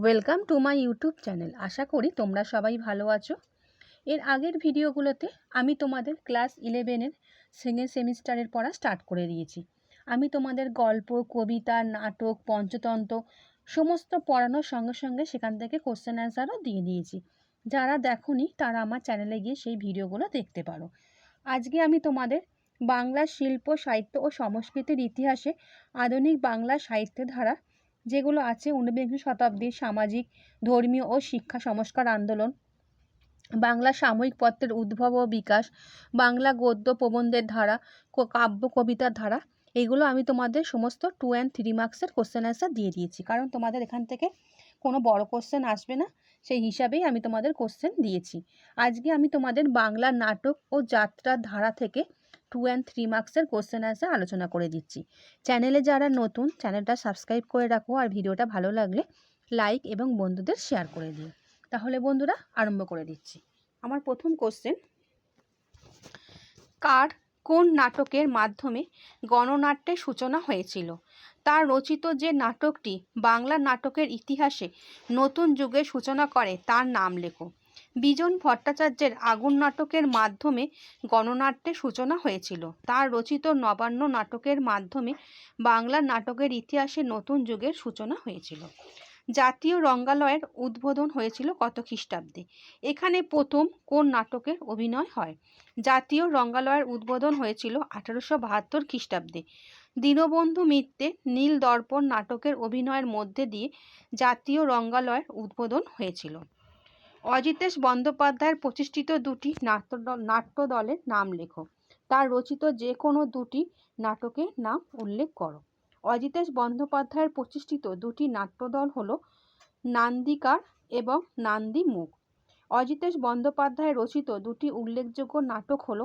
Welcome to my YouTube channel আশা করি তোমরা সবাই ভালো আছো। এর আগের ভিডিওগুলোতে আমি তোমাদের ক্লাস ইলেভেনের সেকেন্ড সেমিস্টারের পড়া স্টার্ট করে দিয়েছি। আমি তোমাদের গল্প, কবিতা, নাটক, পঞ্চতন্ত্র সমস্ত পড়ানোর সঙ্গে সঙ্গে সেখান থেকে কোশ্চেন অ্যান্সারও দিয়ে দিয়েছি। যারা দেখোনি তারা আমার চ্যানেলে গিয়ে সেই ভিডিওগুলো দেখতে পারো। আজকে আমি তোমাদের বাংলা শিল্প, সাহিত্য ও সংস্কৃতির ইতিহাসে আধুনিক বাংলা সাহিত্যের ধারা যেগুলো আছে ঊনবিংশ শতাব্দীর সামাজিক, ধর্মীয় ও শিক্ষা সংস্কার আন্দোলন। বাংলা সাময়িক পত্রের উদ্ভব ও বিকাশ, বাংলা গদ্য প্রবন্ধের ধারা কাব্য কবিতার ধারা, এগুলো আমি তোমাদের সমস্ত টু অ্যান্ড থ্রি মার্কসের কোশ্চেন অ্যান্সার দিয়ে দিয়েছি। কারণ তোমাদের এখান থেকে কোনো বড় কোশ্চেন আসবে না, সেই হিসাবেই আমি তোমাদের কোশ্চেন দিয়েছি। আজকে আমি তোমাদের বাংলা নাটক ও যাত্রার ধারা থেকে টু অ্যান্ড থ্রি মার্কসের কোশ্চেন অ্যান্সার আলোচনা করে দিচ্ছি। চ্যানেলে যারা নতুন চ্যানেলটা সাবস্ক্রাইব করে রাখো আর ভিডিওটা ভালো লাগলে লাইক এবং বন্ধুদের শেয়ার করে দিও। তাহলে বন্ধুরা, আরম্ভ করে দিচ্ছি। আমার প্রথম কোশ্চেন কার কোন নাটকের মাধ্যমে গণনাট্যের সূচনা হয়েছিল? তার রচিত যে নাটকটি বাংলা নাটকের ইতিহাসে নতুন যুগের সূচনা করে, তার নাম লেখো। বিজন ভট্টাচার্যের আগুন নাটকের মাধ্যমে গণনাট্যের সূচনা হয়েছিল। তার রচিত নবান্ন নাটকের মাধ্যমে বাংলা নাটকের ইতিহাসে নতুন যুগের সূচনা হয়েছিল। জাতীয় রঙ্গালয়ের উদ্বোধন হয়েছিল কত খ্রিস্টাব্দে? এখানে প্রথম কোন নাটকের অভিনয় হয়? জাতীয় রঙ্গালয়ের উদ্বোধন হয়েছিল আঠারোশো বাহাত্তর খ্রিস্টাব্দে। দীনবন্ধু মিত্রে নীল দর্পণ নাটকের অভিনয়ের মধ্যে দিয়ে জাতীয় রঙ্গালয়ের উদ্বোধন হয়েছিল। অজিতেশ বন্দ্যোপাধ্যায়ের প্রতিষ্ঠিত দুটি নাট্যদল নাট্যদলের নাম লেখো। তার রচিত যে কোনো দুটি নাটকের নাম উল্লেখ করো। অজিতেশ বন্দ্যোপাধ্যায়ের প্রতিষ্ঠিত দুটি নাট্যদল হলো নান্দিকার এবং নান্দিমুখ অজিতেশ বন্দ্যোপাধ্যায় রচিত দুটি উল্লেখযোগ্য নাটক হলো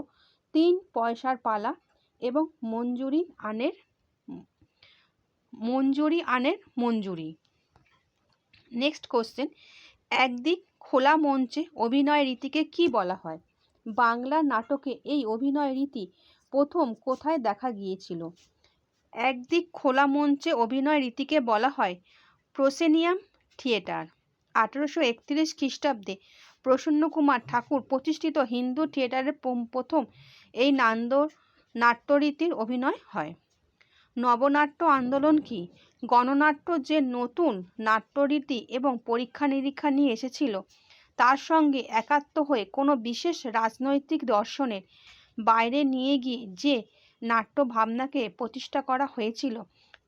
তিন পয়সার পালা এবং মঞ্জুরি আনের মঞ্জুরি আনের মঞ্জুরি। নেক্সট কোশ্চেন একদিক খোলা মঞ্চে অভিনয় রীতিকে কি বলা হয়? বাংলা নাটকে এই অভিনয় রীতি প্রথম কোথায় দেখা গিয়েছিল? একদিক খোলা মঞ্চে অভিনয় রীতিকে বলা হয় প্রসেনিয়াম থিয়েটার। আঠেরোশো একত্রিশ খ্রিস্টাব্দে প্রসন্নকুমার ঠাকুর প্রতিষ্ঠিত হিন্দু থিয়েটারের প্রথম এই নান্দ, নাট্যরীতির অভিনয় হয়। নবনাট্য আন্দোলন কি? গণনাট্য যে নতুন নাট্যরীতি এবং পরীক্ষা নিরীক্ষা নিয়ে এসেছিল, তার সঙ্গে একাত্ম হয়ে কোনো বিশেষ রাজনৈতিক দর্শনের বাইরে নিয়ে গিয়ে যে নাট্য ভাবনাকে প্রতিষ্ঠা করা হয়েছিল,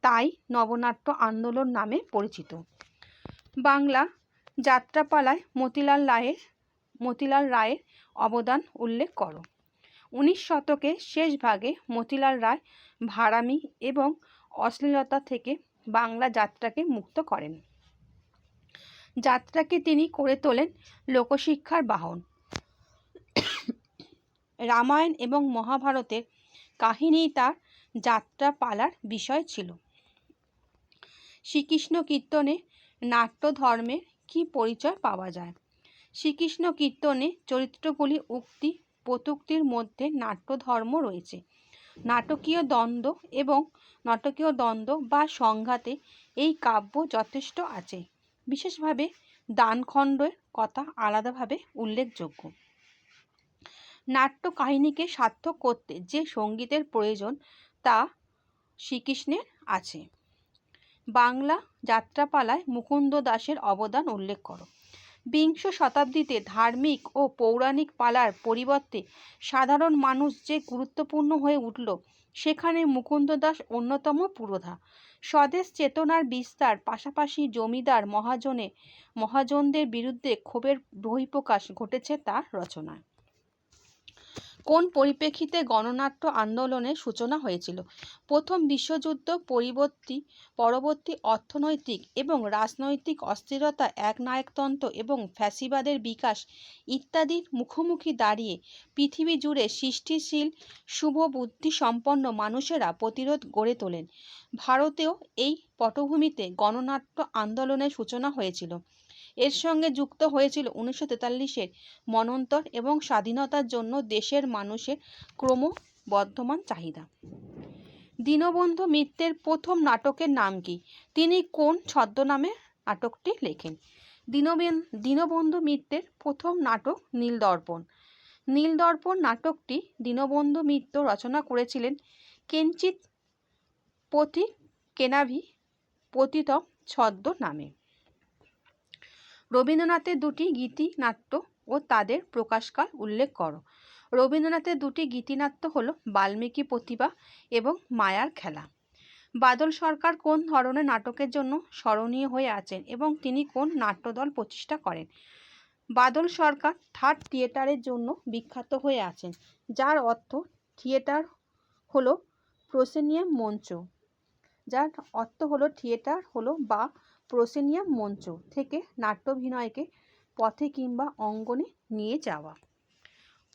তাই নবনাট্য আন্দোলন নামে পরিচিত। বাংলা যাত্রাপালায় মতিলাল রায়ের মতিলাল রায়ের অবদান উল্লেখ করো। উনিশ শতকের শেষ ভাগে মতিলাল রায় ভাড়ামি এবং অশ্লীলতা থেকে বাংলা যাত্রাকে মুক্ত করেন। যাত্রাকে তিনি করে তোলেন লোকশিক্ষার বাহন। রামায়ণ এবং মহাভারতের কাহিনী তার যাত্রা পালার বিষয় ছিল। শ্রীকৃষ্ণ কীর্তনে নাট্য ধর্মের কি পরিচয় পাওয়া যায়? শ্রীকৃষ্ণ কীর্তনে চরিত্রগুলি উক্তি প্রতুক্তির মধ্যে নাট্য ধর্ম রয়েছে। নাটকীয় দ্বন্দ্ব এবং নাটকীয় দ্বন্দ্ব বা সংঘাতে এই কাব্য যথেষ্ট আছে। বিশেষভাবে দানখণ্ডের কথা আলাদাভাবে উল্লেখযোগ্য। নাট্য কাহিনীকে সার্থক করতে যে সঙ্গীতের প্রয়োজন তা শ্রীকৃষ্ণের আছে। বাংলা যাত্রাপালায় মুকুন্দ দাসের অবদান উল্লেখ করো। বিংশ শতাব্দীতে ধার্মিক ও পৌরাণিক পালার পরিবর্তে সাধারণ মানুষ যে গুরুত্বপূর্ণ হয়ে উঠল, সেখানে মুকুন্দদাস অন্যতম পুরোধা। স্বদেশ চেতনার বিস্তার, পাশাপাশি জমিদার মহাজনে, মহাজনদের বিরুদ্ধে ক্ষোভের বহিঃপ্রকাশ ঘটেছে তার রচনায়। কোন পরিপ্রেক্ষিতে গণনাট্য আন্দোলনের সূচনা হয়েছিল? প্রথম বিশ্বযুদ্ধ, পরিবর্তী, পরবর্তী অর্থনৈতিক এবং রাজনৈতিক অস্থিরতা, একনায়কতন্ত্র এবং ফ্যাসিবাদের বিকাশ ইত্যাদির মুখোমুখি দাঁড়িয়ে পৃথিবী জুড়ে সৃষ্টিশীল শুভ বুদ্ধি সম্পন্ন মানুষেরা প্রতিরোধ গড়ে তোলেন। ভারতেও এই পটভূমিতে গণনাট্য আন্দোলনের সূচনা হয়েছিল। এর সঙ্গে যুক্ত হয়েছিল উনিশশো তেতাল্লিশের মনন্তর এবং স্বাধীনতার জন্য দেশের মানুষের ক্রমবর্ধমান চাহিদা। দীনবন্ধু মিত্রের প্রথম নাটকের নাম কি? তিনি কোন ছদ্মনামে নাটকটি লেখেন? দীনবেন, দীনবন্ধু মিত্রের প্রথম নাটক নীলদর্পণ। নীলদর্পণ নাটকটি দীনবন্ধু মিত্র রচনা করেছিলেন কেঞ্চিত পথি কেনাভি পতিতম ছদ্ম নামে রবীন্দ্রনাথের দুটি গীতিনাট্য ও তাদের প্রকাশকাল উল্লেখ করো। রবীন্দ্রনাথের দুটি গীতিনাট্য হলো বাল্মীকি প্রতিভা এবং মায়ার খেলা। বাদল সরকার কোন ধরনের নাটকের জন্য স্মরণীয় হয়ে আছেন এবং তিনি কোন নাট্যদল প্রতিষ্ঠা করেন? বাদল সরকার থার্ড থিয়েটারের জন্য বিখ্যাত হয়ে আছেন, যার অর্থ থিয়েটার হলো প্রসেনিয়াম মঞ্চ। যার অর্থ হলো থিয়েটার হলো বা প্রসেনিয়াম মঞ্চ থেকে নাট্যাভিনয়কে পথে কিংবা অঙ্গনে নিয়ে যাওয়া।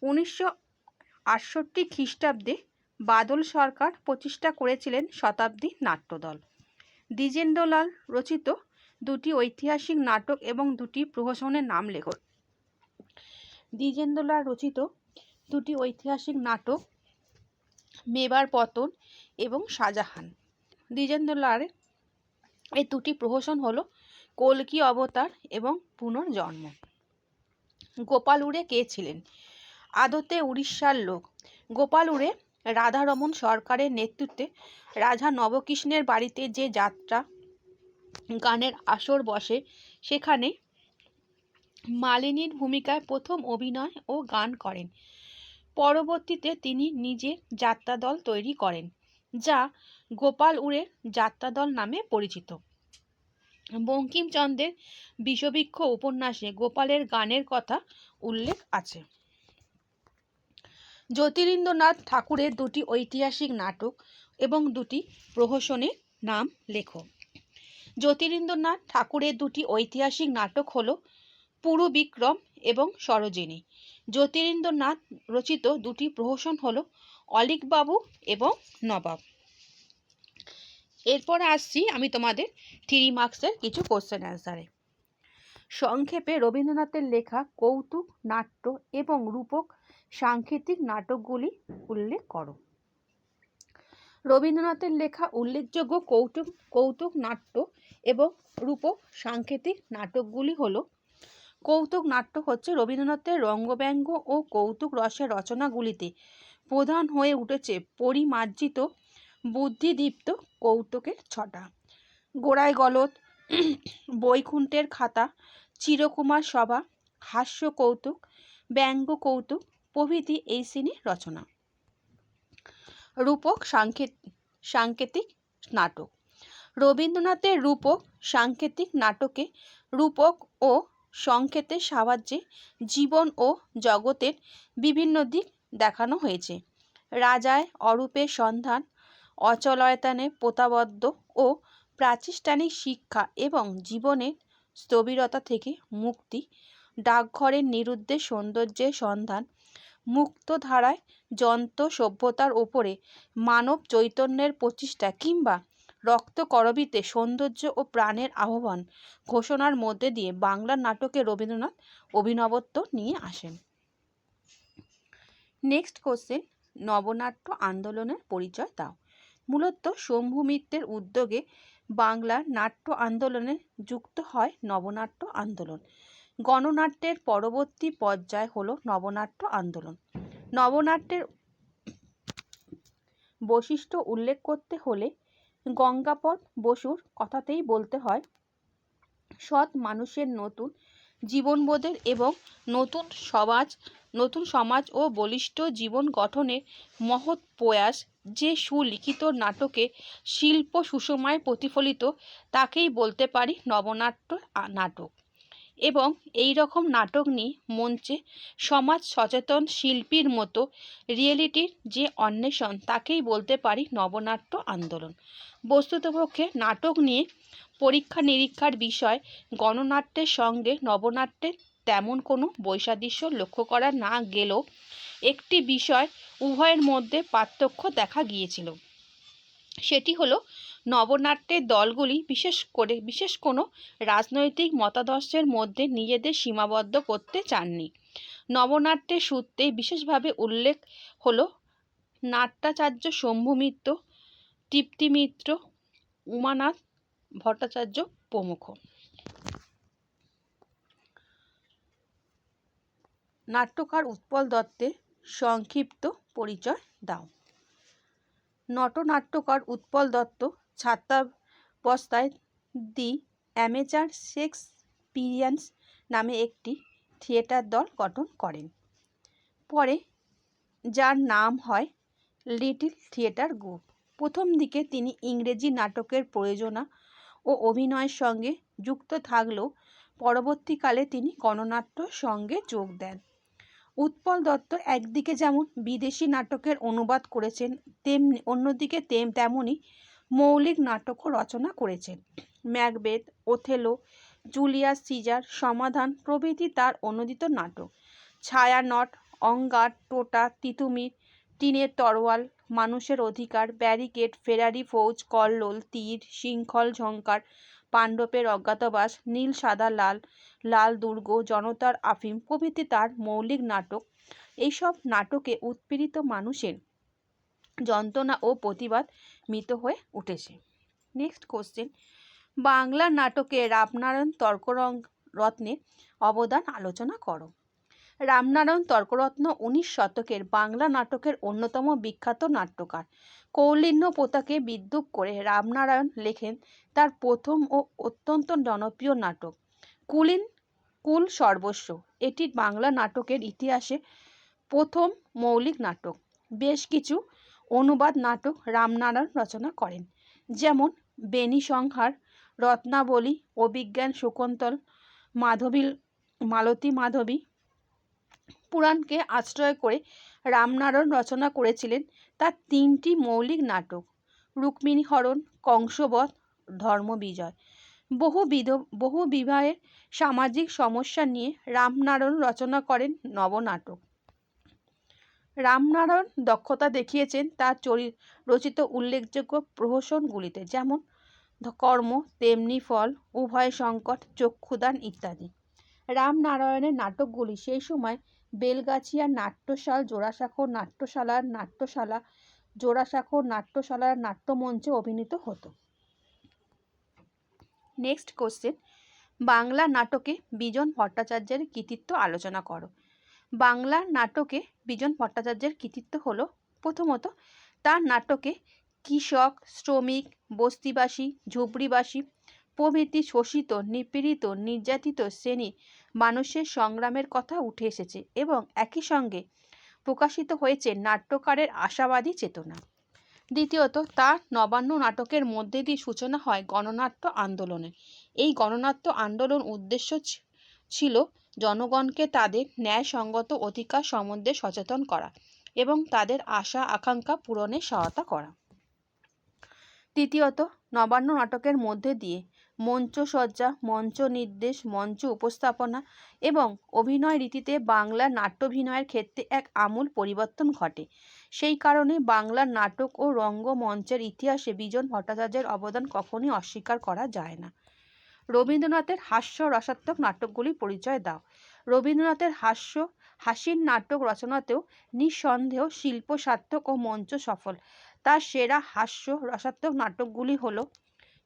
উনিশশো আটষট্টি খ্রিস্টাব্দে বাদল সরকার প্রতিষ্ঠা করেছিলেন শতাব্দী নাট্যদল। দ্বিজেন্দ্রলাল রচিত দুটি ঐতিহাসিক নাটক এবং দুটি প্রহসনের নাম লেখো। দ্বিজেন্দ্রলাল রচিত দুটি ঐতিহাসিক নাটক, মেবার পতন এবং শাহজাহান। দ্বিজেন্দ্রলালের এই দুটি প্রহসন হলো কল্কি অবতার এবং পুনর্জন্ম। গোপাল উড়ে কে ছিলেন? আদতে উড়িষ্যার লোক। গোপাল উড়ে রাধারমন সরকারের নেতৃত্বে রাজা নবকৃষ্ণের বাড়িতে যে যাত্রা গানের আসর বসে, সেখানে মালিনীর ভূমিকায় প্রথম অভিনয় ও গান করেন। পরবর্তীতে তিনি নিজের যাত্রাদল তৈরি করেন। যা গোপাল উড়ের যাত্রাদল নামে পরিচিত। বঙ্কিমচন্দ্রের বিষবৃক্ষ উপন্যাসে গোপালের গানের কথা উল্লেখ আছে। জ্যোতিরিন্দ্রনাথ ঠাকুরের দুটি ঐতিহাসিক নাটক এবং দুটি প্রহসনের নাম লেখো। জ্যোতিরিন্দ্রনাথ ঠাকুরের দুটি ঐতিহাসিক নাটক হল পুরু বিক্রম এবং সরোজিনী। জ্যোতিরিন্দ্রনাথ রচিত দুটি প্রহসন হল অলিকবাবু এবং নবাব। এরপরে আসছি আমি তোমাদের থ্রি মার্কসের কিছু কোশ্চেন অ্যান্সারে সংক্ষেপে রবীন্দ্রনাথের লেখা কৌতুক, নাট্য এবং রূপক সাংকেতিক নাটকগুলি উল্লেখ করো। রবীন্দ্রনাথের লেখা উল্লেখযোগ্য কৌতুক কৌতুক, নাট্য এবং রূপক সাংকেতিক নাটকগুলি হলো, কৌতুক, নাট্য হচ্ছে রবীন্দ্রনাথের রঙ্গব্যঙ্গ ও কৌতুক রসের রচনাগুলিতে প্রধান হয়ে উঠেছে পরিমার্জিত, বুদ্ধিদীপ্ত কৌতুকের ছটা। গোড়ায় গলত বৈকুণ্ঠের খাতা, চিরকুমার সভা, হাস্য কৌতুক, ব্যঙ্গ কৌতুক, প্রভৃতি এই শ্রেণির রচনা। রূপক সাংকেত, সাংকেতিক নাটক। রবীন্দ্রনাথের রূপক সাংকেতিক নাটকে রূপক ও সংকেতের সাহায্যে জীবন ও জগতের বিভিন্ন দিক দেখানো হয়েছে। রাজায় অরূপের সন্ধান, অচলয়তানে প্রতাবদ্ধ ও প্রাতিষ্ঠানিক শিক্ষা এবং জীবনের স্থবিরতা থেকে মুক্তি, ডাকঘরের নিরুদ্দেশ সৌন্দর্যের সন্ধান, মুক্তধারায় যন্ত্র সভ্যতার ওপরে মানব চৈতন্যের প্রচেষ্টা কিংবা রক্তকরবীতে সৌন্দর্য ও প্রাণের আহ্বান ঘোষণার মধ্যে দিয়ে বাংলা নাটকে রবীন্দ্রনাথ অভিনবত্ব নিয়ে আসেন। নেক্সট কোশ্চেন নবনাট্য আন্দোলনের পরিচয় দাও। মূলত শম্ভু মিত্রের উদ্যোগে বাংলার নাট্য আন্দোলনে যুক্ত হয় নবনাট্য আন্দোলন। গণনাট্যের পরবর্তী পর্যায় হলো নবনাট্য আন্দোলন। নবনাট্যের বৈশিষ্ট্য উল্লেখ করতে হলে গঙ্গাপদ বসুর কথাতেই বলতে হয়, সৎ মানুষের নতুন জীবনবোধের এবং নতুন সমাজ নতুন সমাজ ও বলিষ্ঠ জীবন গঠনের মহৎ প্রয়াস যে সুলিখিত নাটকে শিল্প সুষমায় প্রতিফলিত, তাকেই বলতে পারি নবনাট্য নাটক। এবং এই রকম নাটক নিয়ে মঞ্চে সমাজ সচেতন শিল্পীর মতো রিয়েলিটির যে অন্বেষণ, তাকেই বলতে পারি নবনাট্য আন্দোলন। বস্তুতপক্ষে নাটক নিয়ে পরীক্ষা নিরীক্ষার বিষয় গণনাট্যের সঙ্গে নবনাট্যের তেমন কোনো বৈসাদৃশ্য লক্ষ্য করা না গেলেও একটি বিষয় উভয়ের মধ্যে পার্থক্য দেখা গিয়েছিল। সেটি হলো, নবনাট্যের দলগুলি বিশেষ করে বিশেষ কোনো রাজনৈতিক মতাদর্শের মধ্যে নিজেদের সীমাবদ্ধ করতে চাননি। নবনাট্যের সূত্রে বিশেষভাবে উল্লেখ হলো, নাট্যাচার্য শম্ভু মিত্র, তৃপ্তি উমানাথ ভট্টাচার্য প্রমুখ। নাট্যকার উৎপল দত্তের সংক্ষিপ্ত পরিচয় দাও। নটনাট্যকার উৎপল দত্ত ছাত্রাবস্থায় দি অ্যামেচার শেক্সপিরিয়ান্স নামে একটি থিয়েটার দল গঠন করেন। পরে যার নাম হয় লিটিল থিয়েটার গ্রুপ। প্রথম দিকে তিনি ইংরেজি নাটকের প্রয়োজনা ও অভিনয়ের সঙ্গে যুক্ত থাকলেও পরবর্তীকালে তিনি গণনাট্য সঙ্গে যোগ দেন। উৎপল দত্ত একদিকে যেমন বিদেশি নাটকের অনুবাদ করেছেন, তেমনি অন্যদিকে তেম তেমনই মৌলিক নাটকও রচনা করেছেন। ম্যাকবেদ ওথেলো, জুলিয়াস সিজার, সমাধান প্রভৃতি তার অনুদিত নাটক। ছায়ানট, অঙ্গার, টোটা, তিতুমির টিনের তরোয়াল, মানুষের অধিকার, ব্যারিকেড, ফেরারি ফৌজ, কল্লোল, তীর, শৃঙ্খল ঝঙ্কার পাণ্ডবের অজ্ঞাতবাস, নীল, সাদা, লাল লাল দুর্গ, জনতার আফিম, প্রভৃতি তার মৌলিক নাটক। এইসব নাটকে উৎপীড়িত মানুষের যন্ত্রণা ও প্রতিবাদ মৃত হয়ে উঠেছে। Next question. বাংলা নাটকে রামনারায়ণ তর্করং রত্নের অবদান আলোচনা করো। রামনারায়ণ তর্করত্ন উনিশ শতকের বাংলা নাটকের অন্যতম বিখ্যাত নাট্যকার। কৌলিন্য পোতাকে বিদ্রুপ করে রামনারায়ণ লেখেন তার প্রথম ও অত্যন্ত জনপ্রিয় নাটক, কুলিন কুল সর্বস্ব। এটি বাংলা নাটকের ইতিহাসে প্রথম মৌলিক নাটক। বেশ কিছু অনুবাদ নাটক রামনারায়ণ রচনা করেন, যেমন বেনি সংহার, রত্নাবলী, অভিজ্ঞান শকুন্তল, মাধবী, মালতী মাধবী পুরাণকে আশ্রয় করে রামনারায়ণ রচনা করেছিলেন তার তিনটি মৌলিক নাটক রুক্মিণী হরণ কংসবধ, ধর্মবিজয়। বহু বিধ, বহু বিবাহের সামাজিক সমস্যা নিয়ে রামনারায়ণ রচনা করেন নবনাটক। রামনারায়ণ দক্ষতা দেখিয়েছেন তার চরি, রচিত উল্লেখযোগ্য প্রহসনগুলিতে, যেমন কর্ম, তেমনি ফল, উভয় সংকট, চক্ষুদান ইত্যাদি। রামনারায়ণের নাটকগুলি সেই সময় বেলগাছিয়া নাট্যশাল জোড়াসাঁকো নাট্যশালার নাট্যশালা জোড়াসাঁকো নাট্যশালার নাট্যমঞ্চে অভিনীত হতো। নেক্সট কোশ্চেন বাংলা নাটকে বিজন ভট্টাচার্যের কৃতিত্ব আলোচনা করো। বাংলা নাটকে বিজন ভট্টাচার্যের কৃতিত্ব হলো, প্রথমত, তার নাটকে কৃষক, শ্রমিক, বস্তিবাসী, ঝুপড়িবাসী, প্রভৃতি শোষিত, নিপীড়িত, নির্যাতিত শ্রেণির মানুষের সংগ্রামের কথা উঠে এসেছে এবং একই সঙ্গে প্রকাশিত হয়েছে নাট্যকারের আশাবাদী চেতনা। দ্বিতীয়ত, তার নবান্ন নাটকের মধ্যে দিয়ে সূচনা হয় গণনাট্য আন্দোলনের এই গণনাট্য আন্দোলন উদ্দেশ্য ছিল জনগণকে তাদের ন্যায়সঙ্গত অধিকার সম্বন্ধে সচেতন করা এবং তাদের আশা, আকাঙ্ক্ষা পূরণে সহায়তা করা। তৃতীয়ত, নবান্ন নাটকের মধ্যে দিয়ে মঞ্চসজ্জা মঞ্চ নির্দেশ মঞ্চ উপস্থাপনা এবং অভিনয় রীতিতে বাংলা নাট্যাভিনয়ের ক্ষেত্রে এক আমূল পরিবর্তন ঘটে। সেই কারণে বাংলার নাটক ও রঙ্গমঞ্চের ইতিহাসে বিজন ভট্টাচার্যের অবদান কখনই অস্বীকার করা যায় না। রবীন্দ্রনাথের হাস্য রসাত্মক নাটকগুলি পরিচয় দাও। রবীন্দ্রনাথের হাস্য, হাসির নাটক রচনাতেও নিঃসন্দেহ শিল্প সার্থক ও মঞ্চ সফল। তার সেরা হাস্য রসাত্মক নাটকগুলি হল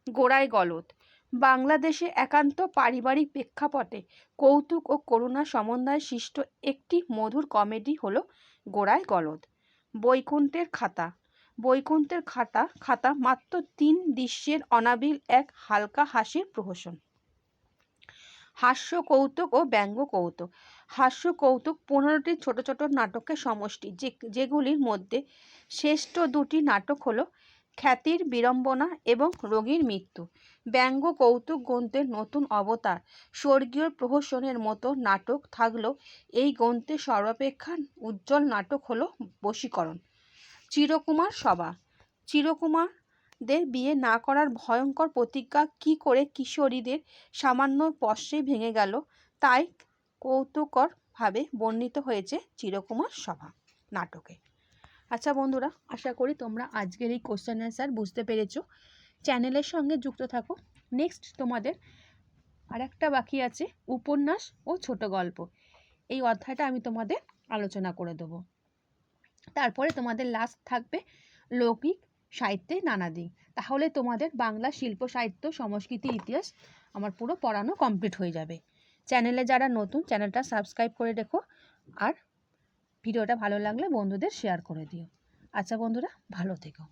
গোড়ায় গলদ। বাংলাদেশে একান্ত পারিবারিক প্রেক্ষাপটে কৌতুক ও করুণা সমন্বয়ে সৃষ্ট একটি মধুর কমেডি হলো গোড়ায় গলদ। বৈকুণ্ঠের খাতা। বৈকুণ্ঠের খাতা খাতা মাত্র তিন দৃশ্যের অনাবিল এক হালকা হাসির প্রহসন। হাস্য কৌতুক ও ব্যঙ্গ কৌতুক হাস্য কৌতুক পনেরোটি ছোট ছোট নাটকের সমষ্টি, যে, যেগুলির মধ্যে শ্রেষ্ঠ দুটি নাটক হলো খ্যাতির বিড়ম্বনা এবং রোগীর মৃত্যু। ব্যঙ্গ কৌতুক গ্রন্থের নতুন অবতার। স্বর্গীয় প্রহসনের মতো নাটক থাকলেও এই গ্রন্থের সর্বাপেক্ষা উজ্জ্বল নাটক হলো বশীকরণ। চিরকুমার সভা। চিরকুমারদের বিয়ে না করার ভয়ঙ্কর প্রতিজ্ঞা কি করে কিশোরীদের সামান্য স্পর্শেই ভেঙে গেল, তাই কৌতুকরভাবে বর্ণিত হয়েছে চিরকুমার সভা নাটকে। আচ্ছা বন্ধুরা, আশা করি তোমরা আজকের এই কোশ্চেন অ্যান্সার বুঝতে পেরেছ। চ্যানেলের সঙ্গে যুক্ত থাকো। নেক্সট তোমাদের আরেকটা বাকি আছে, উপন্যাস ও ছোট গল্প। এই অধ্যায়টা আমি তোমাদের আলোচনা করে দেবো। তারপরে তোমাদের লাস্ট থাকবে লৌকিক সাহিত্যের নানা দিক। তাহলে তোমাদের বাংলা শিল্প, সাহিত্য, সংস্কৃতি, ইতিহাস আমার পুরো পড়ানো কমপ্লিট হয়ে যাবে। চ্যানেলে যারা নতুন চ্যানেলটা সাবস্ক্রাইব করে রেখো আর ভিডিওটা ভালো লাগলে বন্ধুদের শেয়ার করে দিও। আচ্ছা বন্ধুরা, ভালো থেকো।